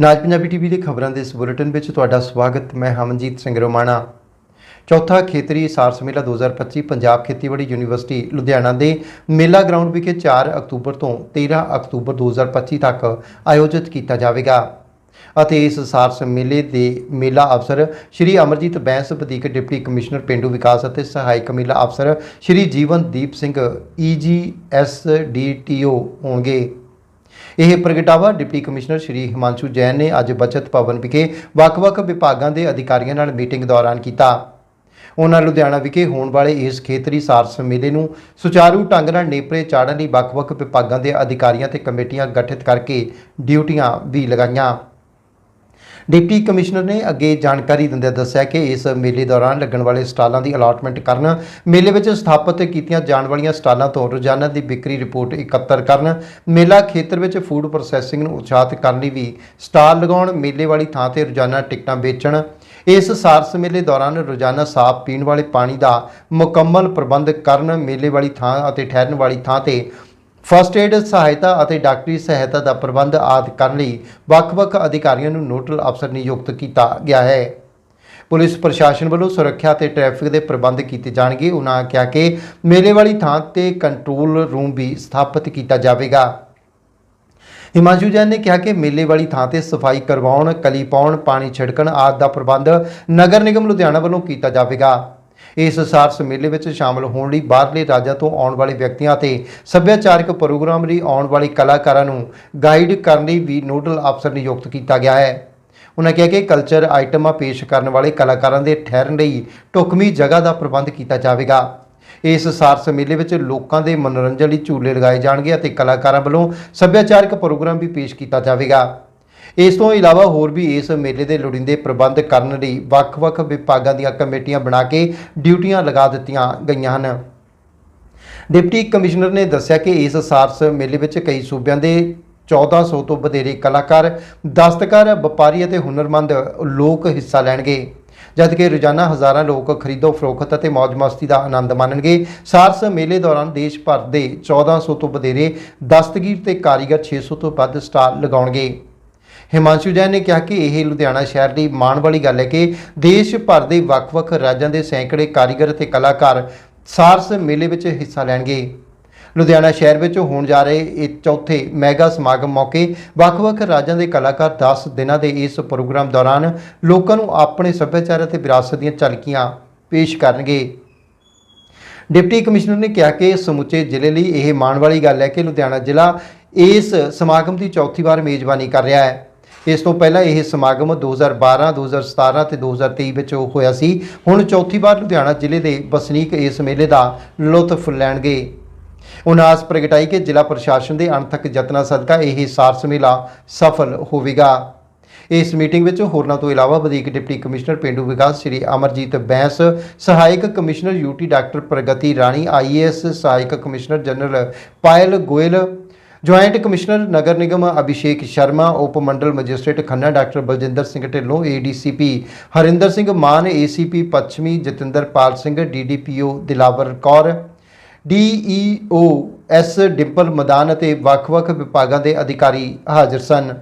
ਨਾਜ Punjabi TV ਦੇ ਖਬਰਾਂ ਦੇ ਇਸ ਬੁਲੇਟਿਨ ਵਿੱਚ ਤੁਹਾਡਾ ਸਵਾਗਤ। ਮੈਂ ਹਮਨਜੀਤ ਸਿੰਘ ਰੋਮਾਣਾ। ਚੌਥਾ ਖੇਤਰੀ ਸਾਰਸ ਮੇਲਾ 2025 ਪੰਜਾਬ ਖੇਤੀਬਾੜੀ ਯੂਨੀਵਰਸਿਟੀ ਲੁਧਿਆਣਾ ਦੇ ਮੇਲਾ ਗਰਾਊਂਡ ਵਿਖੇ 4 ਅਕਤੂਬਰ ਤੋਂ 13 ਅਕਤੂਬਰ 2025 ਤੱਕ ਆਯੋਜਿਤ ਕੀਤਾ ਜਾਵੇਗਾ। ਅਤੇ ਇਸ ਸਾਰਸ ਮੇਲੇ ਦੇ ਮੇਲਾ ਅਫਸਰ ਸ਼੍ਰੀ ਅਮਰਜੀਤ ਬੈਂਸ, ਵਧੀਕ ਡਿਪਟੀ ਕਮਿਸ਼ਨਰ ਪਿੰਡੂ ਵਿਕਾਸ ਅਤੇ ਸਹਾਇਕ ਮੇਲਾ ਅਫਸਰ ਸ਼੍ਰੀ ਜੀਵਨਦੀਪ ਸਿੰਘ E ਈਜੀਐਸਡੀਟੀਓ ਹੋਣਗੇ। ਇਹ ਪ੍ਰਗਟਾਵਾ ਡਿਪਟੀ ਕਮਿਸ਼ਨਰ ਸ਼੍ਰੀ ਹਿਮਾਂਸ਼ੂ ਜੈਨ ਨੇ ਅੱਜ ਬਚਤ ਭਵਨ ਵਿਖੇ ਵੱਖ-ਵੱਖ ਵਿਭਾਗਾਂ ਦੇ ਅਧਿਕਾਰੀਆਂ ਨਾਲ ਮੀਟਿੰਗ ਦੌਰਾਨ ਕੀਤਾ। ਉਹਨਾਂ ਲੁਧਿਆਣਾ ਵਿਖੇ ਹੋਣ ਵਾਲੇ ਇਸ ਖੇਤਰੀ ਸਾਰਸ ਮੇਲੇ ਨੂੰ ਸੁਚਾਰੂ ਢੰਗ ਨਾਲ ਨੇਪਰੇ ਚਾੜਨ ਲਈ ਵੱਖ-ਵੱਖ ਵਿਭਾਗਾਂ ਦੇ ਅਧਿਕਾਰੀਆਂ ਤੇ ਕਮੇਟੀਆਂ ਗਠਿਤ ਕਰਕੇ ਡਿਊਟੀਆਂ ਵੀ ਲਗਾਈਆਂ। ਡਿਪਟੀ ਕਮਿਸ਼ਨਰ ਨੇ ਅੱਗੇ ਜਾਣਕਾਰੀ ਦਿੰਦਿਆਂ ਦੱਸਿਆ ਕਿ ਇਸ ਮੇਲੇ ਦੌਰਾਨ ਲੱਗਣ ਵਾਲੇ ਸਟਾਲਾਂ ਦੀ ਅਲਾਟਮੈਂਟ ਕਰਨ, ਮੇਲੇ ਵਿੱਚ ਸਥਾਪਿਤ ਕੀਤੀਆਂ ਜਾਣ ਵਾਲੀਆਂ ਸਟਾਲਾਂ ਤੋਂ ਰੋਜ਼ਾਨਾ ਦੀ ਵਿਕਰੀ ਰਿਪੋਰਟ ਇਕੱਤਰ ਕਰਨ, ਮੇਲਾ ਖੇਤਰ ਵਿੱਚ ਫੂਡ ਪ੍ਰੋਸੈਸਿੰਗ ਨੂੰ ਉਤਸ਼ਾਹਿਤ ਕਰਨ ਲਈ ਵੀ ਸਟਾਲ ਲਗਾਉਣ, ਮੇਲੇ ਵਾਲੀ ਥਾਂ ਤੇ ਰੋਜ਼ਾਨਾ ਟਿਕਟਾਂ ਵੇਚਣ। ਇਸ ਸਾਰਸ ਮੇਲੇ ਦੌਰਾਨ ਰੋਜ਼ਾਨਾ ਸਾਫ਼ ਪੀਣ ਵਾਲੇ ਪਾਣੀ ਦਾ ਮੁਕੰਮਲ ਪ੍ਰਬੰਧ ਕਰਨ, ਮੇਲੇ ਵਾਲੀ ਥਾਂ ਅਤੇ ਠਹਿਰਨ ਵਾਲੀ ਥਾਂ ਤੇ ਫਸਟ ਏਡ ਸਹਾਇਤਾ ਅਤੇ ਡਾਕਟਰੀ ਸਹਾਇਤਾ ਦਾ ਪ੍ਰਬੰਧ ਆਦਿ ਕਰਨ ਲਈ ਵੱਖ-ਵੱਖ ਅਧਿਕਾਰੀਆਂ ਨੂੰ ਨੋਡਲ ਅਫਸਰ ਨਿਯੁਕਤ ਕੀਤਾ ਗਿਆ ਹੈ। ਪੁਲਿਸ ਪ੍ਰਸ਼ਾਸਨ ਵੱਲੋਂ ਸੁਰੱਖਿਆ ਤੇ ਟ੍ਰੈਫਿਕ ਦੇ ਪ੍ਰਬੰਧ ਕੀਤੇ ਜਾਣਗੇ। ਉਹਨਾਂ ਕਿਹਾ ਕਿ ਮੇਲੇ ਵਾਲੀ ਥਾਂ ਤੇ ਕੰਟਰੋਲ ਰੂਮ ਵੀ ਸਥਾਪਿਤ ਕੀਤਾ ਜਾਵੇਗਾ। ਹਿਮਾਂਸ਼ੂ ਜੈਨ ਨੇ ਕਿਹਾ ਕਿ ਮੇਲੇ ਵਾਲੀ ਥਾਂ ਤੇ ਸਫ਼ਾਈ ਕਰਵਾਉਣ, ਕਲੀ ਪਾਉਣ, ਪਾਣੀ ਛਿੜਕਣ ਆਦਿ ਦਾ ਪ੍ਰਬੰਧ ਨਗਰ ਨਿਗਮ ਲੁਧਿਆਣਾ ਵੱਲੋਂ ਕੀਤਾ ਜਾਵੇਗਾ। ਇਸ ਸਾਰਸ ਮੇਲੇ ਵਿੱਚ ਸ਼ਾਮਲ ਹੋਣ ਲਈ ਬਾਹਰਲੇ ਰਾਜਾਂ ਤੋਂ ਆਉਣ ਵਾਲੇ ਵਿਅਕਤੀਆਂ ਅਤੇ ਸੱਭਿਆਚਾਰਕ ਪ੍ਰੋਗਰਾਮ ਲਈ ਆਉਣ ਵਾਲੇ ਕਲਾਕਾਰਾਂ ਨੂੰ ਗਾਈਡ ਕਰਨ ਲਈ ਵੀ ਨੋਡਲ ਅਫਸਰ ਨਿਯੁਕਤ ਕੀਤਾ ਗਿਆ ਹੈ। ਉਹਨਾਂ ਕਿਹਾ ਕਿ ਕਲਚਰ ਆਈਟਮਾਂ ਪੇਸ਼ ਕਰਨ ਵਾਲੇ ਕਲਾਕਾਰਾਂ ਦੇ ਠਹਿਰਨ ਲਈ ਢੁਕਵੀਂ ਜਗ੍ਹਾ ਦਾ ਪ੍ਰਬੰਧ ਕੀਤਾ ਜਾਵੇਗਾ। ਇਸ ਸਾਰਸ ਮੇਲੇ ਵਿੱਚ ਲੋਕਾਂ ਦੇ ਮਨੋਰੰਜਨ ਲਈ ਝੂਲੇ ਲਗਾਏ ਜਾਣਗੇ ਅਤੇ ਕਲਾਕਾਰਾਂ ਵੱਲੋਂ ਸੱਭਿਆਚਾਰਕ ਪ੍ਰੋਗਰਾਮ ਵੀ ਪੇਸ਼ ਕੀਤਾ ਜਾਵੇਗਾ। ਇਸ ਤੋਂ ਇਲਾਵਾ ਹੋਰ ਵੀ ਇਸ ਮੇਲੇ ਦੇ ਲੋੜੀਂਦੇ ਪ੍ਰਬੰਧ ਕਰਨ ਲਈ ਵੱਖ-ਵੱਖ ਵਿਭਾਗਾਂ ਦੀਆਂ ਕਮੇਟੀਆਂ ਬਣਾ ਕੇ ਡਿਊਟੀਆਂ ਲਗਾ ਦਿੱਤੀਆਂ ਗਈਆਂ ਹਨ। ਡਿਪਟੀ ਕਮਿਸ਼ਨਰ ਨੇ ਦੱਸਿਆ ਕਿ ਇਸ ਸਾਰਸ ਮੇਲੇ ਵਿੱਚ ਕਈ ਸੂਬਿਆਂ ਦੇ 1400 ਤੋਂ ਵਧੇਰੇ ਕਲਾਕਾਰ, ਦਸਤਕਾਰ, ਵਪਾਰੀ ਅਤੇ ਹੁਨਰਮੰਦ ਲੋਕ ਹਿੱਸਾ ਲੈਣਗੇ। ਜਦਕਿ ਰੋਜ਼ਾਨਾ ਹਜ਼ਾਰਾਂ ਲੋਕ ਖਰੀਦੋ ਫਰੋਖਤ ਅਤੇ ਮौज ਮਸਤੀ ਦਾ ਆਨੰਦ ਮਾਣਨਗੇ। ਸਾਰਸ ਮੇਲੇ ਦੌਰਾਨ ਦੇਸ਼ ਭਰ ਦੇ 1400 ਤੋਂ ਵਧੇਰੇ ਦਸਤਗੀਰ ਤੇ ਕਾਰੀਗਰ 600 ਤੋਂ ਵੱਧ ਸਟਾਲ ਲਗਾਉਣਗੇ। ਹਿਮਾਂਸ਼ੂ ਜੈਨ ਨੇ ਕਿਹਾ ਕਿ ਇਹ ਲੁਧਿਆਣਾ ਸ਼ਹਿਰ ਲਈ ਮਾਣ ਵਾਲੀ ਗੱਲ ਹੈ ਕਿ ਦੇਸ਼ ਭਰ ਦੇ ਵੱਖ-ਵੱਖ ਰਾਜਾਂ ਦੇ ਸੈਂਕੜੇ ਕਾਰੀਗਰ ਅਤੇ ਕਲਾਕਾਰ ਸਾਰਸ ਮੇਲੇ ਵਿੱਚ ਹਿੱਸਾ ਲੈਣਗੇ। ਲੁਧਿਆਣਾ ਸ਼ਹਿਰ ਵਿੱਚ ਹੋਣ ਜਾ ਰਹੇ ਇਹ ਚੌਥੇ ਮੈਗਾ ਸਮਾਗਮ ਮੌਕੇ ਵੱਖ-ਵੱਖ ਰਾਜਾਂ ਦੇ ਕਲਾਕਾਰ 10 ਦਿਨਾਂ ਦੇ ਇਸ ਪ੍ਰੋਗਰਾਮ ਦੌਰਾਨ ਲੋਕਾਂ ਨੂੰ ਆਪਣੇ ਸੱਭਿਆਚਾਰ ਅਤੇ ਵਿਰਾਸਤ ਦੀਆਂ ਝਲਕੀਆਂ ਪੇਸ਼ ਕਰਨਗੇ। ਡਿਪਟੀ ਕਮਿਸ਼ਨਰ ਨੇ ਕਿਹਾ ਕਿ ਸਮੁੱਚੇ ਜ਼ਿਲ੍ਹੇ ਲਈ ਇਹ ਮਾਣ ਵਾਲੀ ਗੱਲ ਹੈ ਕਿ ਲੁਧਿਆਣਾ ਜ਼ਿਲ੍ਹਾ ਇਸ ਸਮਾਗਮ ਦੀ ਚੌਥੀ ਵਾਰ ਮੇਜ਼ਬਾਨੀ ਕਰ ਰਿਹਾ ਹੈ। ਇਸ ਤੋਂ ਪਹਿਲਾਂ ਇਹ ਸਮਾਗਮ 2012, 2017 ਤੇ 2023 ਵਿੱਚ ਹੋਇਆ ਸੀ। ਹੁਣ ਚੌਥੀ ਵਾਰ ਲੁਧਿਆਣਾ ਜ਼ਿਲ੍ਹੇ ਦੇ ਵਸਨੀਕ ਇਸ ਮੇਲੇ ਦਾ ਲੁਤਫ ਲੈਣਗੇ। ਉਹਨਾਂ ਆਸ ਪ੍ਰਗਟਾਈ ਕਿ ਜ਼ਿਲ੍ਹਾ ਪ੍ਰਸ਼ਾਸਨ ਦੇ ਅਣਥੱਕ ਯਤਨਾਂ ਸਦਕਾ ਇਹ ਸਾਰਸ ਮੇਲਾ ਸਫਲ ਹੋਵੇਗਾ। ਇਸ ਮੀਟਿੰਗ ਵਿੱਚ ਹੋਰਨਾਂ ਤੋਂ ਇਲਾਵਾ ਵਧੀਕ ਡਿਪਟੀ ਕਮਿਸ਼ਨਰ ਪਿੰਡੂ ਵਿਕਾਸ ਸ਼੍ਰੀ ਅਮਰਜੀਤ ਬੈਂਸ ਸਹਾਇਕ commissioner UT doctor Pragati Rani IAS ਸਹਾਇਕ commissioner general Payal Goyal joint commissioner ਨਗਰ ਨਿਗਮ ਅਭਿਸ਼ੇਕ ਸ਼ਰਮਾ ਉਪ ਮੰਡਲ magistrate Khanna doctor Baljinder Singh Dhillon ADCP Harinder Singh Maan ACP ਪੱਛਮੀ Jatinder Pal Singh DDPO Dilawar Kaur DEO S Dimple Madan ਅਤੇ ਵੱਖ-ਵੱਖ ਵਿਭਾਗਾਂ ਦੇ ਅਧਿਕਾਰੀ ਹਾਜ਼ਰ ਸਨ।